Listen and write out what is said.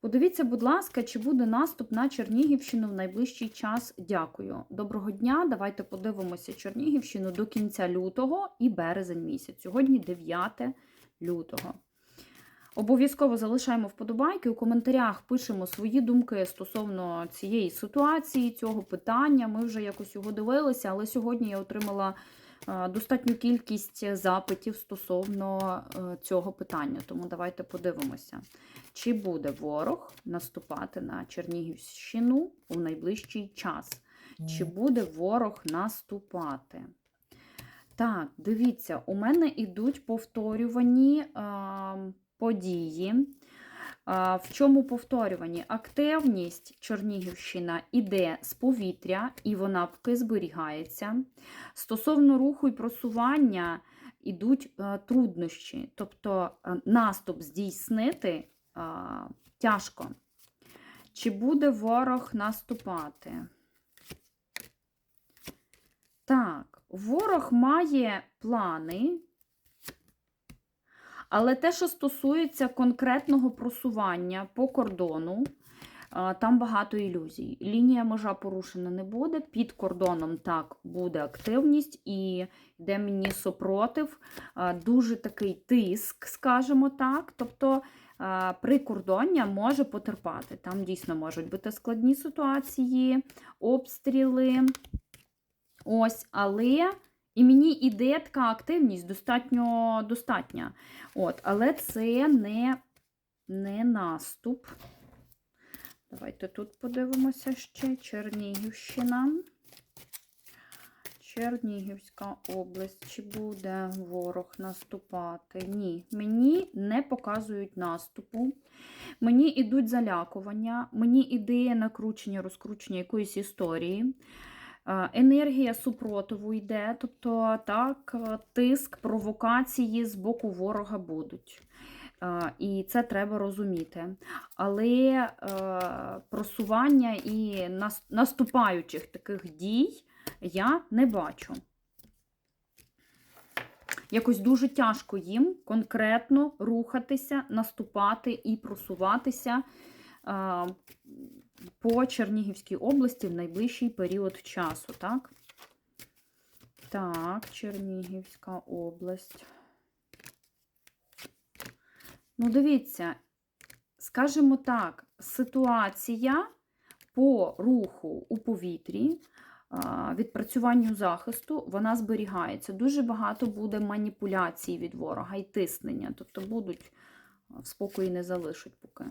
Подивіться, будь ласка, чи буде наступ на Чернігівщину в найближчий час. Дякую. Доброго дня. Давайте подивимося Чернігівщину до кінця лютого і березень місяць. Сьогодні 9 лютого. Обов'язково залишаємо вподобайки. У коментарях пишемо свої думки стосовно цієї ситуації, цього питання. Ми вже якось його дивилися, але сьогодні я отримала е, достатню кількість запитів стосовно е, цього питання. Тому давайте подивимося, чи буде ворог наступати на Чернігівщину у найближчий час. Чи буде ворог наступати? Так, дивіться, у мене йдуть повторювані а, події. В чому повторювані? Активність Чернігівщина іде з повітря, і вона поки зберігається. Стосовно руху і просування йдуть труднощі, тобто наступ здійснити тяжко. Чи буде ворог наступати? Так, ворог має плани, але те, що стосується конкретного просування по кордону, там багато ілюзій. Лінія межа порушена не буде. Під кордоном так буде активність і йде мені супротив, дуже такий тиск, скажімо так. Тобто а, прикордоння може потерпати. Там дійсно можуть бути складні ситуації, обстріли. Ось, але і мені іде така активність достатньо достатня. От, але це не, не наступ. Давайте тут подивимося ще Чернігівщина. Чернігівська область. Чи буде ворог наступати? Ні, мені не показують наступу. Мені йдуть залякування, мені іде накручення, розкручення якоїсь історії. Е, Енергія супротиву йде, тобто так, е, тиск, провокації з боку ворога будуть. Е, І це треба розуміти. Але просування і наступаючих таких дій я не бачу. Якось дуже тяжко їм конкретно рухатися, наступати і просуватися по Чернігівській області в найближчий період часу, так? Так, Чернігівська область. Ну, дивіться, скажімо так, ситуація по руху у повітрі, відпрацюванню захисту, вона зберігається. Дуже багато буде маніпуляцій від ворога і тиснення. Тобто будуть в спокої не залишать поки.